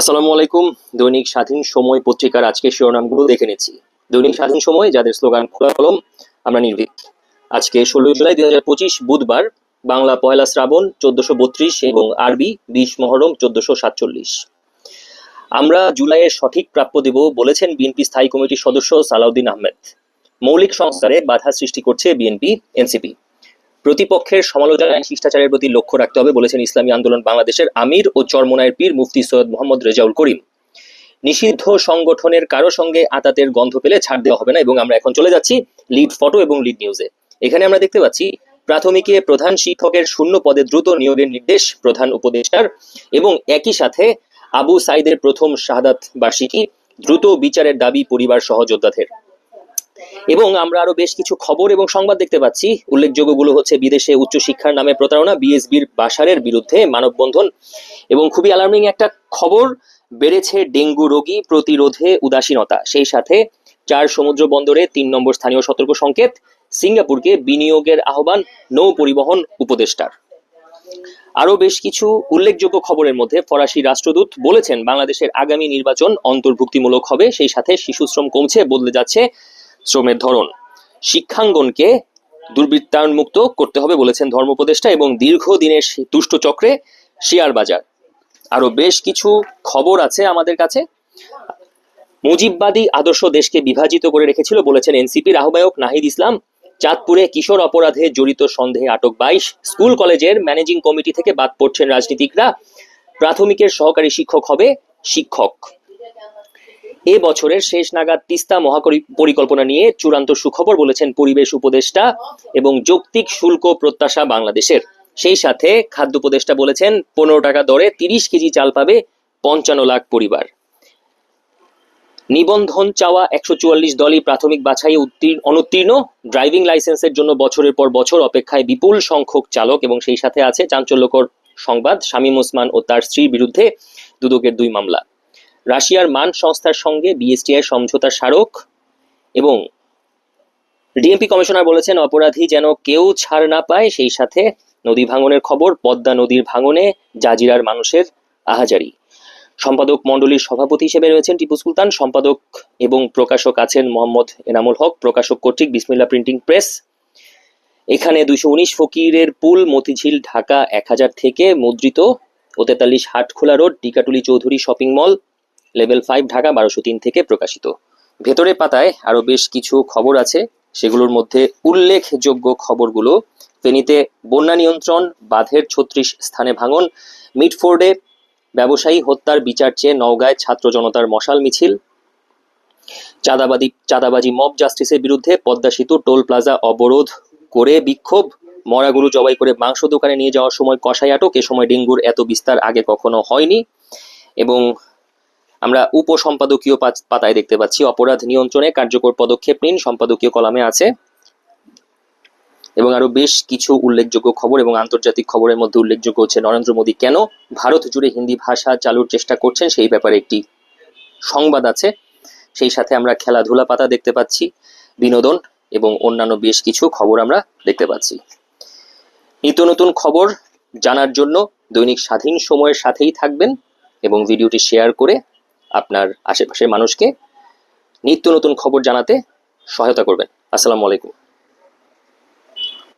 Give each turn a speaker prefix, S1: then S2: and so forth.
S1: আসসালামু আলাইকুম। দৈনিক স্বাধীন সময় পত্রিকার আজকের শিরোনামগুলো দেখে নিচ্ছি। দৈনিক স্বাধীন সময়, যাদের স্লোগান, খোলা কলম, আমরা নির্ভীক। আজকে ষোলো জুলাই দুই হাজার পঁচিশ বুধবার, বাংলা পয়লা শ্রাবণ চোদ্দশো বত্রিশ এবং আরবি বিশ মহরম চোদ্দশো সাতচল্লিশ। আমরা জুলাইয়ের সঠিক প্রাপ্য দেব বলেছেন বিএনপি স্থায়ী কমিটির সদস্য সালাউদ্দিন আহমেদ। মৌলিক সংস্কারে বাধা সৃষ্টি করছে বিএনপি, এনসিপি। প্রতিপক্ষের সমালোচনায় শিষ্টাচারের প্রতি লক্ষ্য রাখতে হবে বলেছেন ইসলামী আন্দোলন বাংলাদেশের আমির ও চরমোনায়ের পীর মুফতি সৈয়দ মোহাম্মদ রেজাউল করিম। নিষিদ্ধ সংগঠনের কারও সঙ্গে আতাতের গন্ধ পেলে ছাড় দেওয়া হবে না এবং আমরা এখন চলে যাচ্ছি লিড ফটো এবং লিড নিউজে। এখানে আমরা দেখতে পাচ্ছি, প্রাথমিকে প্রধান শিক্ষকের শূন্য পদে দ্রুত নিয়োগের নির্দেশ প্রধান উপদেষ্টার এবং একই সাথে আবু সাইদের প্রথম শাহাদাত বার্ষিকী, দ্রুত বিচারের দাবি পরিবার সহযোদ্ধাদের। এবং আমরা আরও বেশ কিছু খবর এবং সংবাদ দেখতে পাচ্ছি। উল্লেখযোগ্যগুলো হচ্ছে বিদেশে উচ্চশিক্ষার নামে প্রতারণা, বিএসবির বাসারের বিরুদ্ধে মানববন্ধন এবং খুবই অ্যালার্মিং একটা খবর, বেড়েছে ডেঙ্গু রোগী প্রতিরোধে উদাসীনতা। সেই সাথে চার সমুদ্র বন্দরে তিন নম্বর স্থানীয় সতর্ক সংকেত, সিঙ্গাপুরকে বিনিয়োগের আহ্বান, নৌ পরিবহন উপদেষ্টার। আরও বেশ কিছু উল্লেখযোগ্য খবরের মধ্যে ফরাসি রাষ্ট্রদূত বলেছেন, বাংলাদেশের আগামী নির্বাচন অন্তর্ভুক্তিমূলক হবে, সেই সাথে শিশুশ্রম কমছে, বদলে যাচ্ছে। শ্রমের ধরন। শিক্ষাঙ্গনকে দুর্বৃত্তায়ন মুক্ত করতে হবে বলেছেন ধর্মপ্রদেষ্টা এবং দীর্ঘদিনের দুষ্ট চক্রে শেয়ার বাজার। আরও বেশ কিছু খবর আছে আমাদের কাছে। মুজিববাদী আদর্শ দেশকে বিভাজিত করে রেখেছিল বলেছেন এনসিপির আহ্বায়ক নাহিদ ইসলাম। চাঁদপুরে কিশোর অপরাধে জড়িত সন্দেহে আটক বাইশ। স্কুল, কলেজের ম্যানেজিং কমিটি থেকে বাদ পড়ছেন রাজনীতিকরা। প্রাথমিকের সহকারী শিক্ষক হবে শিক্ষক। এ বছরের শেষ নাগাদ তিস্তা পরিকল্পনা নিয়ে চূড়ান্ত সুখবর বলেছেন পরিবেশ উপদেষ্টা এবং যৌক্তিক শুল্ক প্রত্যাশা বাংলাদেশের। সেই সাথে খাদ্য উপদেষ্টা বলেছেন, পনেরো টাকা দরে তিরিশ কেজি চাল পাবে পঞ্চান্ন লাখ পরিবার। নিবন্ধন চাওয়া একশো চুয়াল্লিশ দলই প্রাথমিক বাছাই উত্তীর্ণ অনুত্তীর্ণ। ড্রাইভিং লাইসেন্সের জন্য বছরের পর বছর অপেক্ষায় বিপুল সংখ্যক চালক এবং সেই সাথে আছে চাঞ্চল্যকর সংবাদ, শামীম ওসমান ও তার স্ত্রীর বিরুদ্ধে দুদকের দুই মামলা। রাশিয়ার মান সংস্থার সঙ্গে বিএসটিআই সমঝোতা স্মারক এবং ডিএমপি কমিশনার বলেছেন, অপরাধী যেন কেউ ছাড় না পায়, সেই সাথে নদী ভাঙনের খবর, পদ্মা নদীর ভাঙনে জাজিরার মানুষের আহাজারি। সম্পাদক মণ্ডলীর সভাপতি হিসেবে রয়েছেন টিপু সুলতান, সম্পাদক এবং প্রকাশক আছেন মোহাম্মদ এনামুল হক, প্রকাশক কর্তৃক বিসমিল্লা প্রিন্টিং প্রেস। এখানে দুইশো উনিশ ফকিরের পুল, মতিঝিল, ঢাকা এক হাজার থেকে মুদ্রিত ও তেতাল্লিশ Hatkhola road, Tikatuli Chowdhury shopping mall level five Dhaka বারোশো তিন থেকে প্রকাশিত। ভেতরে পাতায় আরও বেশ কিছু খবর আছে। সেগুলোর মধ্যে উল্লেখযোগ্য খবরগুলো, ফেনীতে বন্যা নিয়ন্ত্রণ, বাঁধের ছত্রিশ স্থানে ভাঙন মিটফোর্ডে ব্যবসায়ী হত্যার বিচার চেয়ে নওগাঁয় ছাত্র জনতার মশাল মিছিল, চাঁদাবাদি, চাঁদাবাজি মব জাস্টিসের বিরুদ্ধে পদ্মা সেতু, টোল প্লাজা অবরোধ করে বিক্ষোভ মরা গরু জবাই করে মাংস দোকানে নিয়ে যাওয়ার সময় কষাই আটক, এ সময় ডেঙ্গুর এত বিস্তার আগে কখনো হয়নি। এবং আমরা উপসম্পাদকীয় পাত- পাতায় দেখতে পাচ্ছি, অপরাধ নিয়ন্ত্রণে কার্যকর পদক্ষেপ নিন, সম্পাদকীয় কলামে আছে। এবং আরও বেশ কিছু উল্লেখযোগ্য খবর এবং আন্তর্জাতিক খবরের মধ্যে উল্লেখযোগ্য হচ্ছে, নরেন্দ্র মোদী কেন ভারত জুড়ে হিন্দি ভাষা চালুর চেষ্টা করছেন সেই ব্যাপারে একটি সংবাদ আছে। সেই সাথে আমরা খেলাধুলা পাতা দেখতে পাচ্ছি, বিনোদন এবং অন্যান্য বেশ কিছু খবর আমরা দেখতে পাচ্ছি। নিত্য নতুন খবর জানার জন্য দৈনিক স্বাধীন সময়ের সাথেই থাকবেন এবং ভিডিওটি শেয়ার করে আপনার আশেপাশের মানুষকে নিত্য নতুন খবর জানাতে সহায়তা করবেন। আসসালামু আলাইকুম।